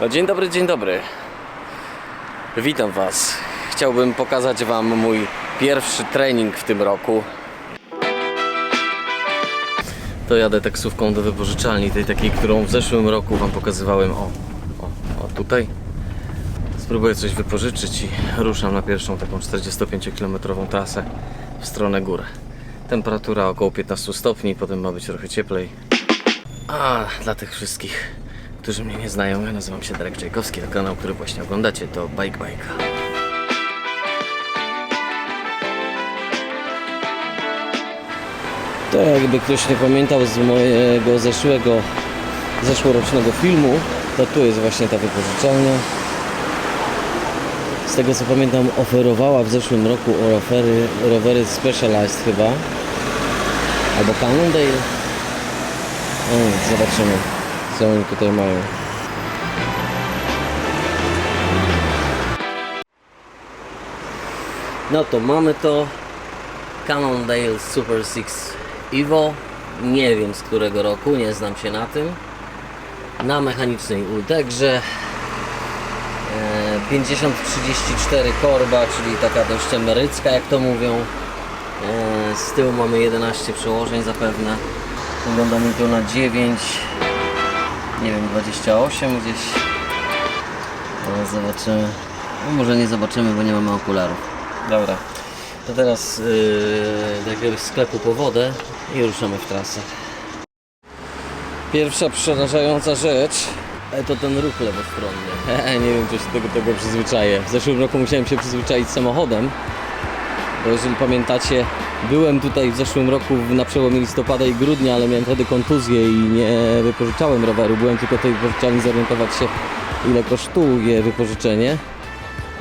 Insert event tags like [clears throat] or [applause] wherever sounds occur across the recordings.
No, dzień dobry, dzień dobry. Witam Was. Chciałbym pokazać Wam mój pierwszy trening w tym roku. To jadę taksówką do wypożyczalni, tej takiej, którą w zeszłym roku Wam pokazywałem. O, o, o tutaj. Spróbuję coś wypożyczyć i ruszam na pierwszą taką 45-kilometrową trasę w stronę gór. Temperatura około 15 stopni, potem ma być trochę cieplej. A dla tych wszystkich, którzy mnie nie znają, ja nazywam się Darek Czajkowski, a kanał, który właśnie oglądacie to Bike Bike. To jakby ktoś nie pamiętał z mojego zeszłego, zeszłorocznego filmu, to tu jest właśnie ta wypożyczalnia. Z tego co pamiętam oferowała w zeszłym roku rowery, rowery Specialized chyba. Albo Cannondale. No nic, zobaczymy co oni tutaj mają. No to mamy to Cannondale Super 6 Evo. Nie wiem z którego roku, nie znam się na tym. Na mechanicznej Ultegrze. E, 5034 korba, czyli taka dość emerycka jak to mówią. E, Z tyłu mamy 11 przełożeń zapewne. Wygląda mi to na 9, nie wiem, 28 gdzieś. No, zobaczymy. No, może nie zobaczymy, bo nie mamy okularów. Dobra. To teraz yy, do jakiegoś sklepu po wodę i ruszamy w trasę. Pierwsza przerażająca rzecz e, to ten ruch lewostronny. [laughs] nie wiem, czy się tego, tego przyzwyczaję. W zeszłym roku musiałem się przyzwyczaić samochodem. Bo jeżeli pamiętacie, byłem tutaj w zeszłym roku na przełomie listopada i grudnia, ale miałem wtedy kontuzję i nie wypożyczałem roweru. Byłem tylko tej wypożyczalni zorientować się, ile kosztuje wypożyczenie.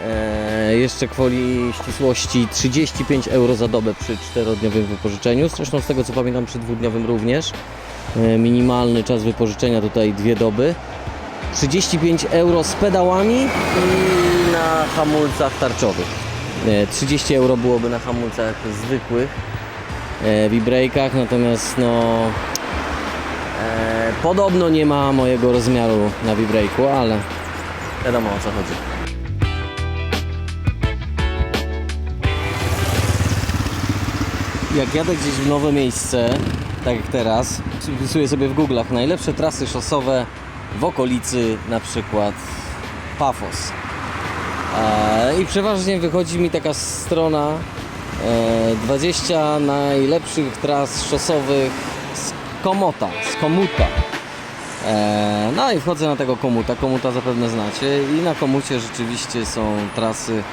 Eee, jeszcze kwoli ścisłości 35 euro za dobę przy czterodniowym wypożyczeniu. Zresztą z tego co pamiętam przy dwudniowym również. Eee, minimalny czas wypożyczenia tutaj dwie doby. 35 euro z pedałami i na hamulcach tarczowych. E, 30 euro byłoby na hamulcach zwykłych, e, v-brake'ach, natomiast no e, podobno nie ma mojego rozmiaru na v-brake'u, ale wiadomo o co chodzi. Jak jadę gdzieś w nowe miejsce, tak jak teraz, wpisuję sobie w Google'ach najlepsze trasy szosowe w okolicy na przykład Pafos. E, I przeważnie wychodzi mi taka strona e, 20 najlepszych tras szosowych z Komota, z Komuta. E, No i wchodzę na tego Komuta, Komuta zapewne znacie i na Komucie rzeczywiście są trasy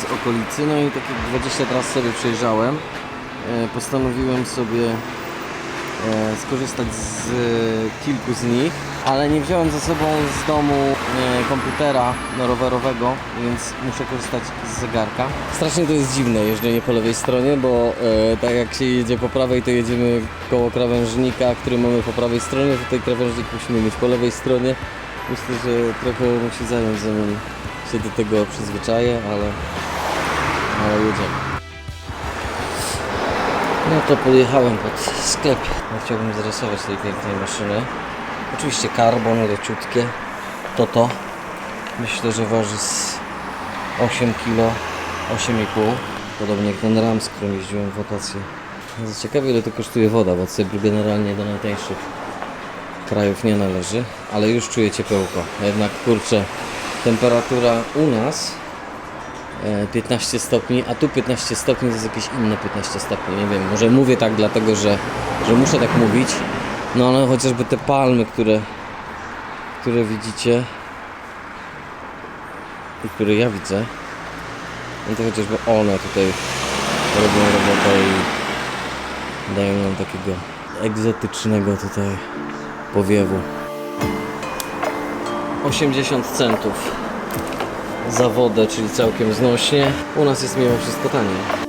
z okolicy, no i takie 20 tras sobie przejrzałem. E, Postanowiłem sobie e, skorzystać z e, kilku z nich, ale nie wziąłem ze sobą z domu e, komputera rowerowego, więc muszę korzystać z zegarka. Strasznie to jest dziwne jeżdżenie po lewej stronie, bo e, tak jak się jedzie po prawej, to jedziemy koło krawężnika, który mamy po prawej stronie, tutaj krawężnik musimy mieć po lewej stronie. Myślę, że trochę musi zająć, zanim się do tego przyzwyczaję, ale, ale jedziemy. No to podjechałem pod sklep. Chciałbym zarysować tej pięknej maszyny. Oczywiście karbon, leciutkie. To to. Myślę, że waży z 8 kg, 8,5 Podobnie jak ten ram, z którym jeździłem w wakacje. Ciekawe ile to kosztuje woda, bo Cypr generalnie do najtańszych krajów nie należy, ale już czuję ciepełko. Jednak kurczę, temperatura u nas e, 15 stopni, a tu 15 stopni to jest jakieś inne 15 stopni, nie wiem, może mówię tak dlatego, że, że muszę tak mówić, no ale chociażby te palmy, które, które widzicie i które ja widzę, no to chociażby one tutaj robią robotę i dają nam takiego egzotycznego tutaj powiewu. 80 centów za wodę, czyli całkiem znośnie. U nas jest mimo wszystko taniej.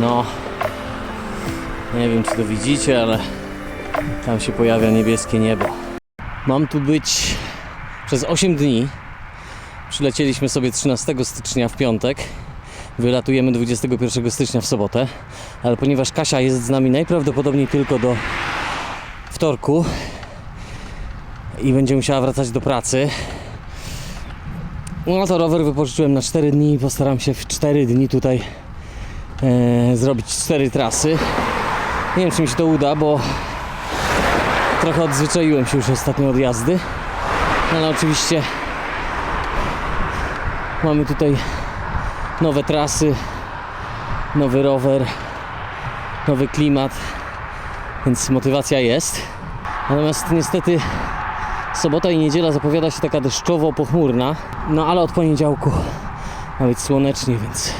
No, nie wiem czy to widzicie, ale tam się pojawia niebieskie niebo. Mam tu być przez 8 dni. Przylecieliśmy sobie 13 stycznia w piątek. Wylatujemy 21 stycznia w sobotę, ale ponieważ Kasia jest z nami najprawdopodobniej tylko do wtorku i będzie musiała wracać do pracy, no to rower wypożyczyłem na 4 dni i postaram się w 4 dni tutaj zrobić 4 trasy. Nie wiem czy mi się to uda, bo trochę odzwyczaiłem się już ostatnio od jazdy, ale oczywiście mamy tutaj nowe trasy, nowy rower, nowy klimat, więc motywacja jest. Natomiast niestety sobota i niedziela zapowiada się taka deszczowo-pochmurna, no ale od poniedziałku ma być słonecznie, więc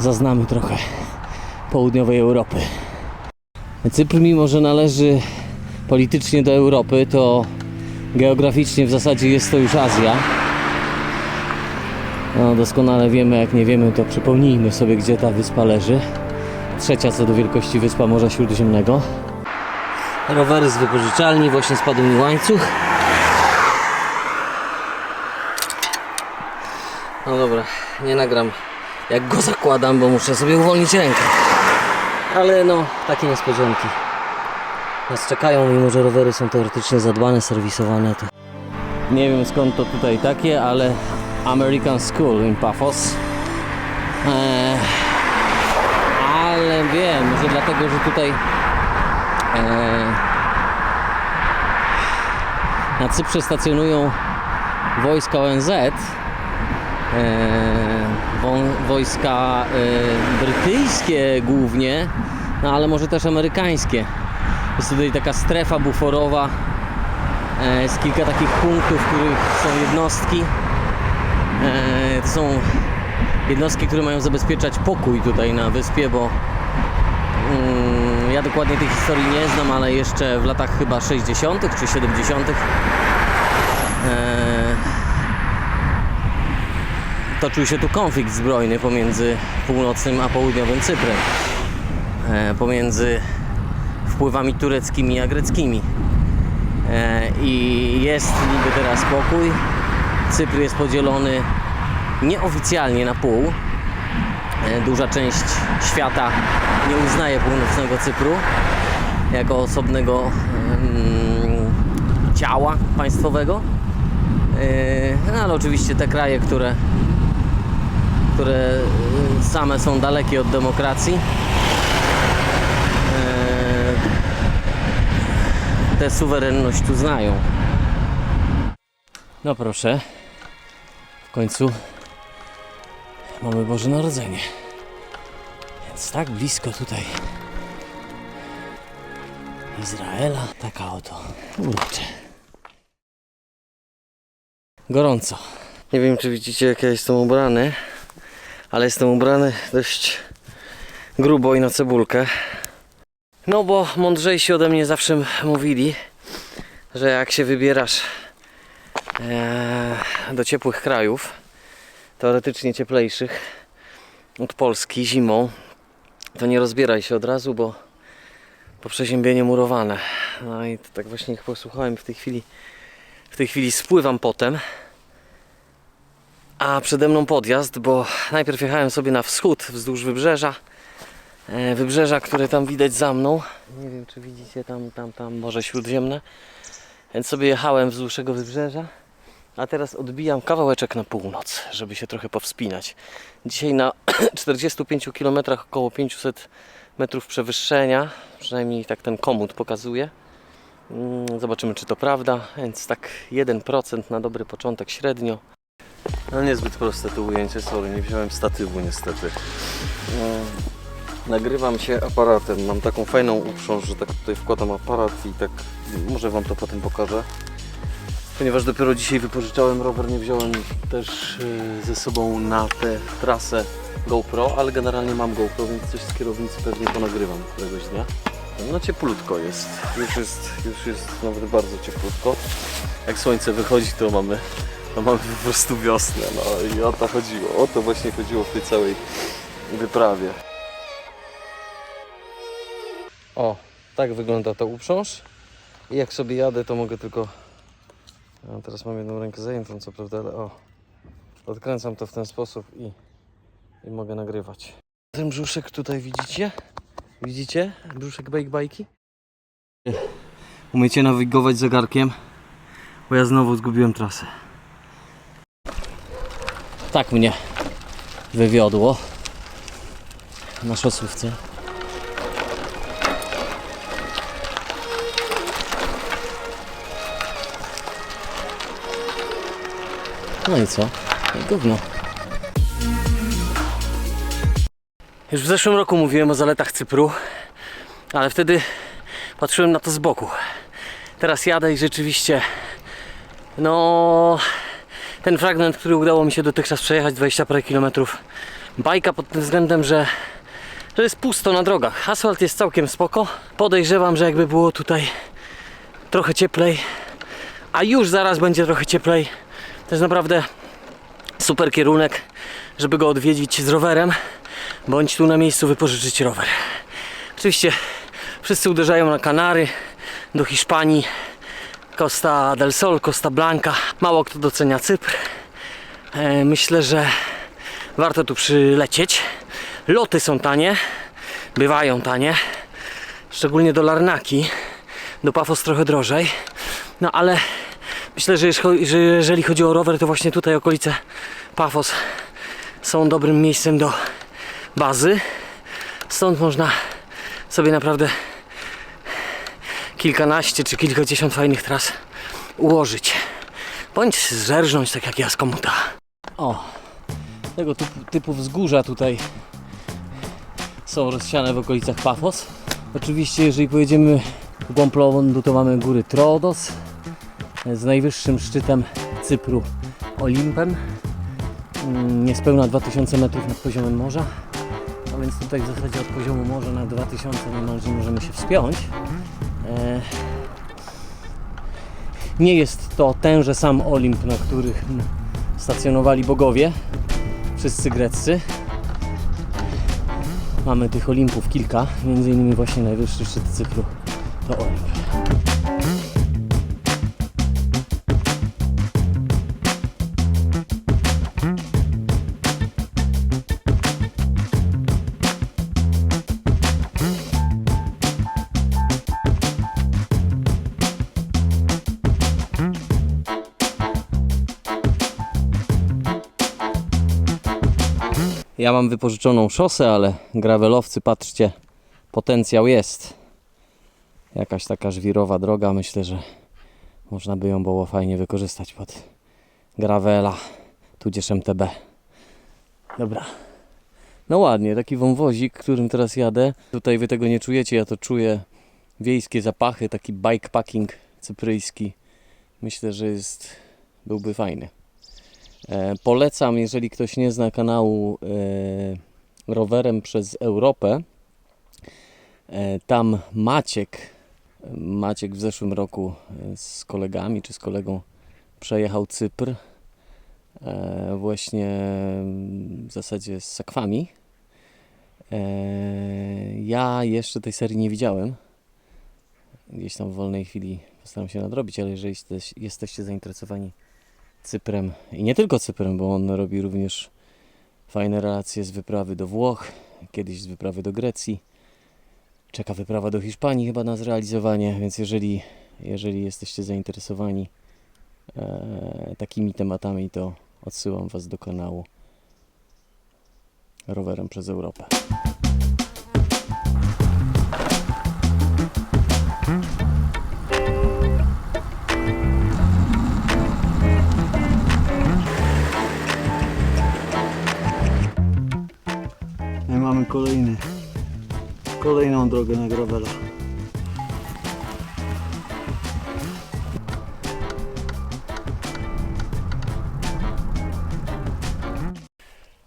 zaznamy trochę południowej Europy. Cypr, mimo że należy politycznie do Europy, to geograficznie w zasadzie jest to już Azja. No, doskonale wiemy, jak nie wiemy, to przypomnijmy sobie, gdzie ta wyspa leży. Trzecia co do wielkości wyspa Morza Śródziemnego. Rowery z wypożyczalni, właśnie spadł mi łańcuch. No dobra, nie nagram jak go zakładam, bo muszę sobie uwolnić rękę. Ale no, takie niespodzianki nas czekają, mimo że rowery są teoretycznie zadbane, serwisowane. To... Nie wiem skąd to tutaj takie, ale American School in Paphos. Eee, ale wiem, może dlatego, że tutaj eee, na Cyprze stacjonują wojska ONZ, wojska e, brytyjskie głównie, no ale może też amerykańskie. Jest tutaj taka strefa buforowa e, z kilka takich punktów, w których są jednostki. E, to są jednostki, które mają zabezpieczać pokój tutaj na wyspie, bo mm, ja dokładnie tej historii nie znam, ale jeszcze w latach chyba 60. czy 70. Toczył się tu konflikt zbrojny pomiędzy północnym a południowym Cyprem. E, pomiędzy wpływami tureckimi a greckimi. E, I jest niby teraz spokój. Cypr jest podzielony nieoficjalnie na pół. E, Duża część świata nie uznaje północnego Cypru jako osobnego ciała państwowego. No ale oczywiście te kraje, które, które e, same są dalekie od demokracji, e, tę suwerenność uznają. No proszę, w końcu mamy Boże Narodzenie. Więc tak blisko tutaj Izraela, taka oto urocze. Gorąco. Nie wiem, czy widzicie, jak ja jestem ubrany, ale jestem ubrany dość grubo i na cebulkę. No bo mądrzejsi ode mnie zawsze mówili, że jak się wybierasz e, do ciepłych krajów, teoretycznie cieplejszych od Polski zimą, to nie rozbieraj się od razu, bo po przeziębienie murowane. No i tak właśnie ich posłuchałem w tej chwili. W tej chwili spływam potem. A przede mną podjazd, bo najpierw jechałem sobie na wschód wzdłuż wybrzeża. E, wybrzeża, które tam widać za mną. Nie wiem, czy widzicie tam, tam, tam Morze Śródziemne. Więc sobie jechałem wzdłuż tego wybrzeża. A teraz odbijam kawałeczek na północ, żeby się trochę powspinać. Dzisiaj na [clears throat] 45 km około 500 metrów przewyższenia, przynajmniej tak ten komut pokazuje. Mm, Zobaczymy, czy to prawda. Więc tak 1% na dobry początek średnio. No niezbyt proste to ujęcie, sorry, nie wziąłem statywu niestety. Mm, Nagrywam się aparatem, mam taką fajną uprząż, że tak tutaj wkładam aparat i tak, może Wam to potem pokażę. Ponieważ dopiero dzisiaj wypożyczałem rower, nie wziąłem też y, ze sobą na tę trasę GoPro, ale generalnie mam GoPro, więc coś z kierownicy pewnie ponagrywam któregoś dnia. No cieplutko jest, już jest, już jest nawet bardzo cieplutko. Jak słońce wychodzi, to mamy, to mamy po prostu wiosnę, no i o to chodziło, o to właśnie chodziło w tej całej wyprawie. O, tak wygląda ta uprząż. I jak sobie jadę, to mogę tylko a teraz mam jedną rękę zajętą, co prawda, ale o, odkręcam to w ten sposób i i mogę nagrywać. Ten brzuszek tutaj widzicie? Widzicie? Brzuszek bike bajki? Umiecie nawigować zegarkiem? Bo ja znowu zgubiłem trasę. Tak mnie wywiodło na szosówce. No i co? No gówno. Już w zeszłym roku mówiłem o zaletach Cypru, ale wtedy patrzyłem na to z boku. Teraz jadę i rzeczywiście, no, ten fragment, który udało mi się dotychczas przejechać, 20 parę kilometrów, bajka pod tym względem, że, jest pusto na drogach. Asfalt jest całkiem spoko. Podejrzewam, że jakby było tutaj trochę cieplej, a już zaraz będzie trochę cieplej, to jest naprawdę super kierunek, żeby go odwiedzić z rowerem, bądź tu na miejscu wypożyczyć rower. Oczywiście wszyscy uderzają na Kanary, do Hiszpanii, Costa del Sol, Costa Blanca. Mało kto docenia Cypr. E, myślę, że warto tu przylecieć. Loty są tanie, bywają tanie, szczególnie do Larnaki. Do Pafos trochę drożej. No ale myślę, że jeż- że jeżeli chodzi o rower, to właśnie tutaj okolice Pafos są dobrym miejscem do bazy. Stąd można sobie naprawdę kilkanaście czy kilkadziesiąt fajnych tras ułożyć. Bądź zerżnąć tak jak ja z komuta. O, tego typu, typu wzgórza tutaj są rozsiane w okolicach Pafos. Oczywiście, jeżeli pojedziemy w głąb Lądu, to mamy góry Troodos z najwyższym szczytem Cypru Olimpem. Mm, Niespełna 2000 metrów nad poziomem morza. A więc tutaj w zasadzie od poziomu morza na 2000 niemalże możemy się wspiąć. E, Nie jest to tenże sam Olimp, na których stacjonowali bogowie, wszyscy greccy. Mamy tych Olimpów kilka, między innymi właśnie najwyższy szczyt Cypru to Olimp. Ja mam wypożyczoną szosę, ale gravelowcy, patrzcie, potencjał jest. Jakaś taka żwirowa droga, myślę, że można by ją było fajnie wykorzystać pod gravela, tudzież MTB. Dobra. No ładnie, taki wąwozik, którym teraz jadę. Tutaj wy tego nie czujecie, ja to czuję. Wiejskie zapachy, taki bikepacking cypryjski. Myślę, że jest, byłby fajny. E, polecam, jeżeli ktoś nie zna kanału e, rowerem przez Europę. E, tam Maciek, Maciek w zeszłym roku z kolegami czy z kolegą przejechał Cypr. Właśnie mm, w zasadzie z sakwami. Ja jeszcze tej serii nie widziałem. Gdzieś tam w wolnej chwili postaram się nadrobić, ale jeżeli jesteś, jesteście zainteresowani Cyprem i nie tylko Cyprem, bo on robi również fajne relacje z wyprawy do Włoch, kiedyś z wyprawy do Grecji. Czeka wyprawa do Hiszpanii chyba na zrealizowanie, więc jeżeli, jeżeli jesteście zainteresowani e, takimi tematami, to odsyłam Was do kanału Rowerem przez Europę. Mamy kolejny, kolejną drogę na gravela.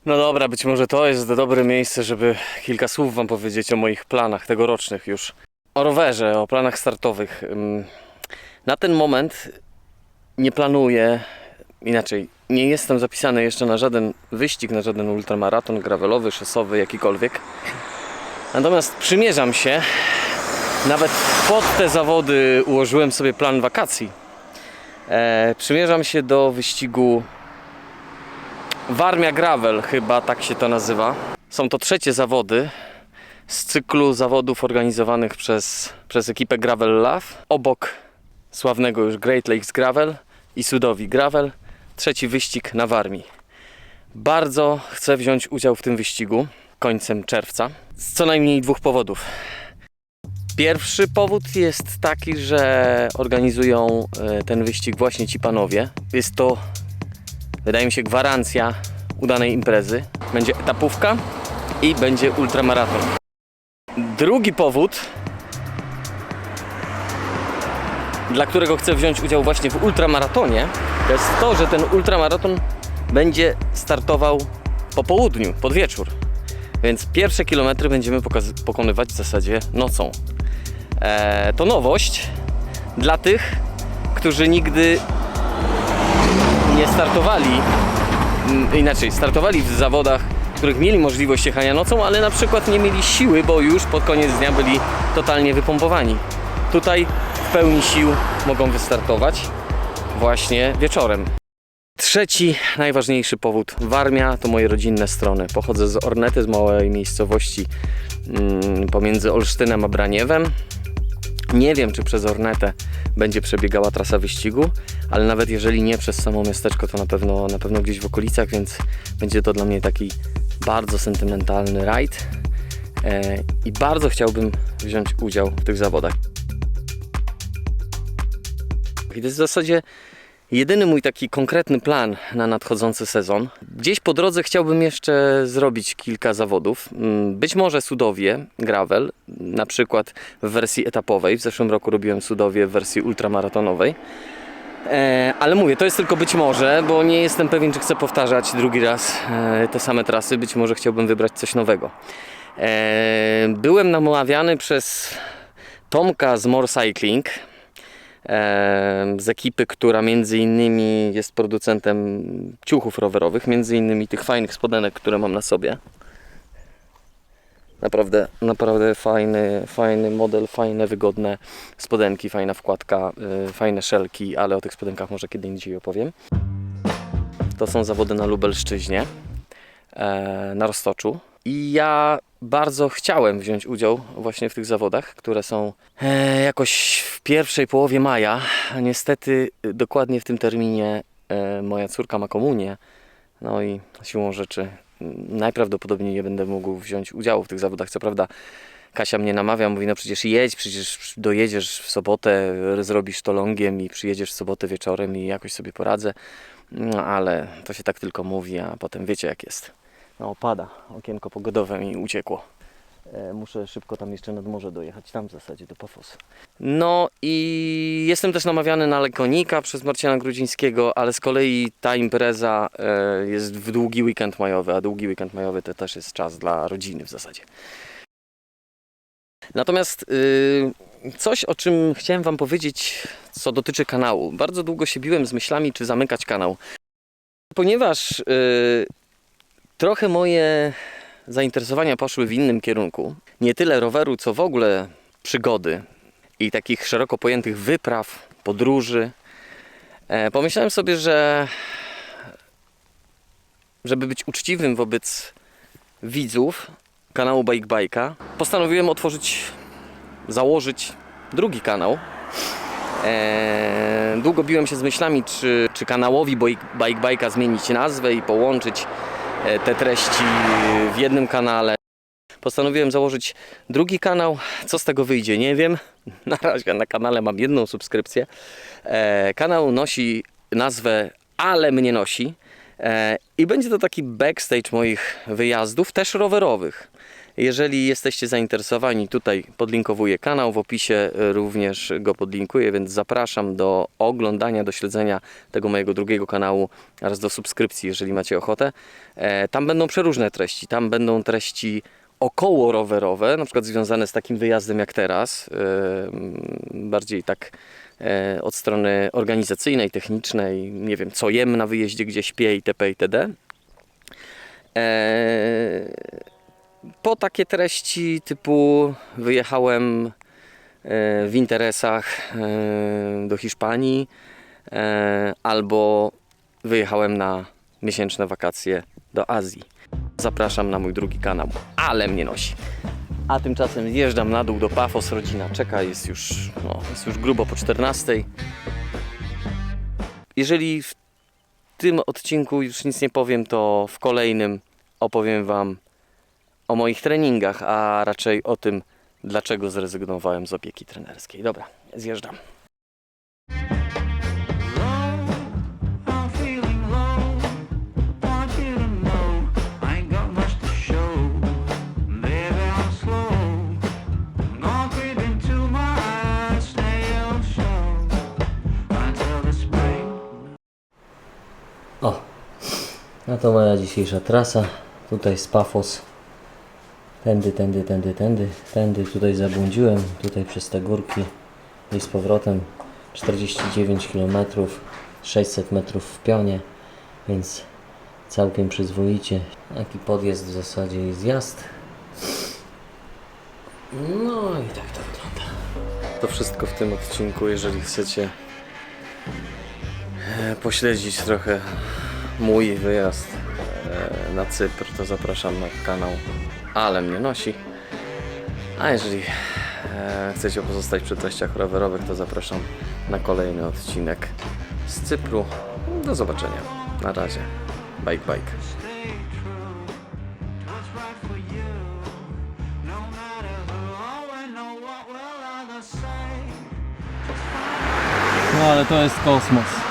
No dobra, być może to jest dobre miejsce, żeby kilka słów Wam powiedzieć o moich planach tegorocznych już. O rowerze, o planach startowych. Na ten moment nie planuję, inaczej, nie jestem zapisany jeszcze na żaden wyścig, na żaden ultramaraton gravelowy, szosowy, jakikolwiek. Natomiast przymierzam się, nawet pod te zawody ułożyłem sobie plan wakacji. E, przymierzam się do wyścigu Warmia Gravel, chyba tak się to nazywa. Są to trzecie zawody z cyklu zawodów organizowanych przez, przez ekipę Gravel Love. Obok sławnego już Great Lakes Gravel i Sudowi Gravel. Trzeci wyścig na Warmii. Bardzo chcę wziąć udział w tym wyścigu końcem czerwca z co najmniej dwóch powodów. Pierwszy powód jest taki, że organizują e, ten wyścig właśnie ci panowie. Jest to, wydaje mi się, gwarancja udanej imprezy. Będzie etapówka i będzie ultramaraton. Drugi powód, dla którego chcę wziąć udział właśnie w ultramaratonie, to jest to, że ten ultramaraton będzie startował po południu, pod wieczór. Więc pierwsze kilometry będziemy pokonywać w zasadzie nocą. E, to nowość dla tych, którzy nigdy nie startowali, mm, inaczej, startowali w zawodach, których mieli możliwość jechania nocą, ale na przykład nie mieli siły, bo już pod koniec dnia byli totalnie wypompowani. Tutaj pełni sił mogą wystartować właśnie wieczorem. Trzeci, najważniejszy powód. Warmia to moje rodzinne strony. Pochodzę z Ornety, z małej miejscowości mm, pomiędzy Olsztynem a Braniewem. Nie wiem, czy przez Ornetę będzie przebiegała trasa wyścigu, ale nawet jeżeli nie przez samo miasteczko, to na pewno, na pewno gdzieś w okolicach, więc będzie to dla mnie taki bardzo sentymentalny rajd. E, I bardzo chciałbym wziąć udział w tych zawodach. I to jest w zasadzie jedyny mój taki konkretny plan na nadchodzący sezon. Gdzieś po drodze chciałbym jeszcze zrobić kilka zawodów. Mm, Być może sudowie, gravel, na przykład w wersji etapowej. W zeszłym roku robiłem sudowie w wersji ultramaratonowej. E, ale mówię, to jest tylko być może, bo nie jestem pewien, czy chcę powtarzać drugi raz e, te same trasy. Być może chciałbym wybrać coś nowego. E, byłem namawiany przez Tomka z More Cycling, z ekipy, która między innymi jest producentem ciuchów rowerowych, między innymi tych fajnych spodenek, które mam na sobie. Naprawdę, naprawdę fajny, fajny model, fajne, wygodne spodenki, fajna wkładka, y, fajne szelki, ale o tych spodenkach może kiedy indziej opowiem. To są zawody na Lubelszczyźnie, e, na Roztoczu. I ja bardzo chciałem wziąć udział właśnie w tych zawodach, które są e, jakoś w pierwszej połowie maja. Niestety y, dokładnie w tym terminie e, moja córka ma komunię. No i siłą rzeczy mm, najprawdopodobniej nie będę mógł wziąć udziału w tych zawodach. Co prawda Kasia mnie namawia, mówi no przecież jedź, przecież dojedziesz w sobotę, zrobisz to longiem i przyjedziesz w sobotę wieczorem i jakoś sobie poradzę. No ale to się tak tylko mówi, a potem wiecie jak jest. No opada, okienko pogodowe mi uciekło. E, Muszę szybko tam jeszcze nad morze dojechać, tam w zasadzie do Pafosu. No i jestem też namawiany na Lekonika przez Marcina Grudzińskiego, ale z kolei ta impreza e, jest w długi weekend majowy, a długi weekend majowy to też jest czas dla rodziny w zasadzie. Natomiast y, coś, o czym chciałem Wam powiedzieć, co dotyczy kanału. Bardzo długo się biłem z myślami, czy zamykać kanał. Ponieważ y, trochę moje zainteresowania poszły w innym kierunku. Nie tyle roweru, co w ogóle przygody i takich szeroko pojętych wypraw, podróży. E, pomyślałem sobie, że żeby być uczciwym wobec widzów kanału Bike Bike'a, postanowiłem otworzyć, założyć drugi kanał. Eee, długo biłem się z myślami, czy, czy kanałowi Bike Bike Bike'a zmienić nazwę i połączyć te treści w jednym kanale. Postanowiłem założyć drugi kanał. Co z tego wyjdzie, nie wiem. [laughs] Na razie na kanale mam jedną subskrypcję. E, kanał nosi nazwę Ale mnie nosi. E, I będzie to taki backstage moich wyjazdów, też rowerowych. Jeżeli jesteście zainteresowani, tutaj podlinkowuję kanał, w opisie e, również go podlinkuję, więc zapraszam do oglądania, do śledzenia tego mojego drugiego kanału oraz do subskrypcji, jeżeli macie ochotę. E, Tam będą przeróżne treści, tam będą treści około rowerowe, na przykład związane z takim wyjazdem jak teraz, e, bardziej tak e, od strony organizacyjnej, technicznej, nie wiem, co jem na wyjeździe, gdzie śpię itp. itd. E, po takie treści typu wyjechałem e, w interesach e, do Hiszpanii e, albo wyjechałem na miesięczne wakacje do Azji. Zapraszam na mój drugi kanał, ale mnie nosi. A tymczasem zjeżdżam na dół do Pafos, rodzina czeka, jest już, no, jest już grubo po 14. Jeżeli w tym odcinku już nic nie powiem, to w kolejnym opowiem Wam o moich treningach, a raczej o tym, dlaczego zrezygnowałem z opieki trenerskiej. Dobra, zjeżdżam. O, no to moja dzisiejsza trasa. Tutaj z Pafos. Tędy, tędy, tędy, tędy, tędy. Tutaj zabłądziłem, tutaj przez te górki i z powrotem 49 km, 600 metrów w pionie, więc całkiem przyzwoicie. Taki podjazd w zasadzie i zjazd. No i tak to wygląda. To wszystko w tym odcinku, jeżeli chcecie e, pośledzić trochę mój wyjazd e, na Cypr, to zapraszam na kanał Ale mnie nosi. A jeżeli e, chcecie pozostać przy treściach rowerowych, to zapraszam na kolejny odcinek z Cypru. Do zobaczenia. Na razie. Bike, bike. No ale to jest kosmos.